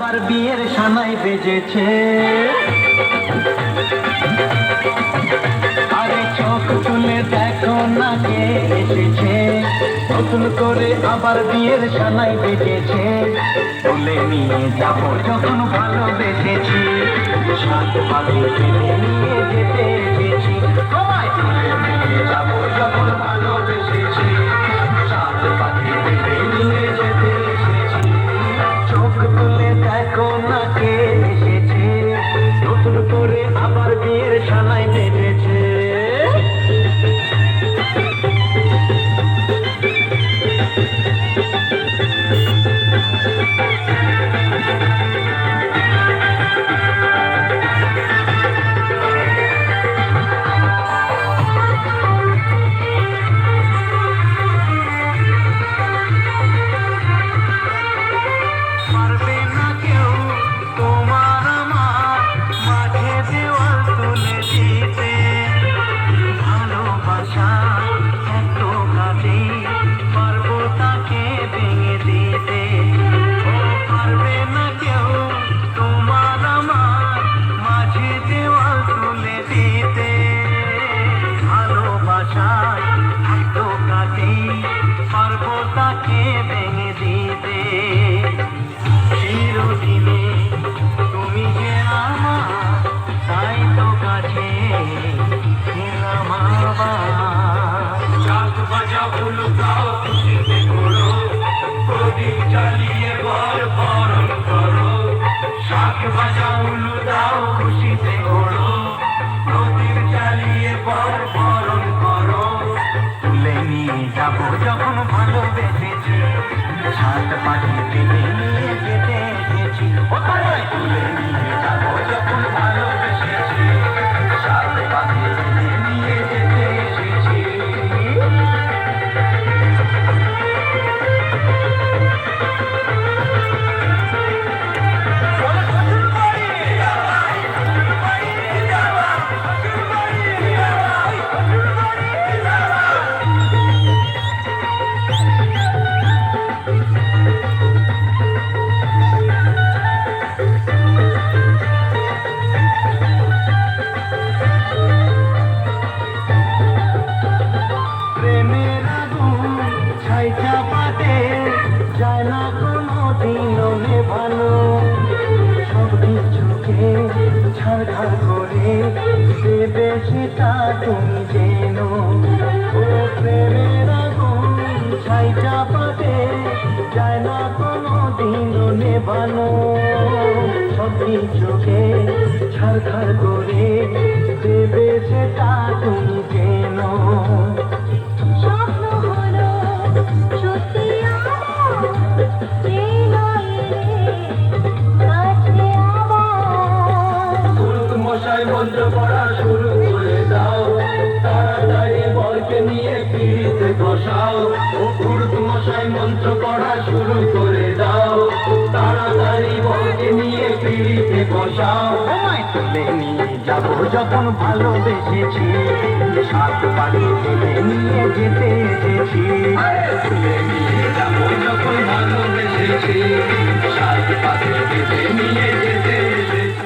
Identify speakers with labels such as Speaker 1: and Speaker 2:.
Speaker 1: আবার বিয়ের সানাই বেজেছে। আরে চোখ তুলে দেখো না কে এসেছে। নতুন করে আবার বিয়ের সানাই বেজেছে। তুলে নিয়ে যাব যখন ভালোবেসেছি। সাত পাখি নিয়ে যেতে এসেছি দেখো কে এসেছে। নতুন করে আবার বিয়ের সানাই তাকে ভেঙে দিতে তুমি তাই কাছে
Speaker 2: খুশিতে প্রদীপ
Speaker 1: সাত ছাড়খাড় করে দেবে সেটা তুমি যেন ও প্রেমের আগুন ছাই চাপাতে যায় না কোনো দিনও নেভানো সব কিছুকে ছাড়খাড় করে দেবে সেটা তুমি যেন
Speaker 2: মশাই মন্ত্র পড়া শুরু করে দাও। তাড়াতাড়ি বরকে নিয়ে পিড়িতে বসাও। ও পুরুষ মশাই মন্ত্র পড়া শুরু করে দাও। তাড়াতাড়ি বরকে নিয়ে পিড়িতে বসাও।
Speaker 1: তুলে নিয়ে যাব যখন ভালোবেসেছি। সাত পাখি তুলে নিয়ে যেতে এসেছি।
Speaker 2: তুলে নিয়ে যাব যখন ভালোবেসেছি। সাত পাখি নিয়ে যেতে এসেছি।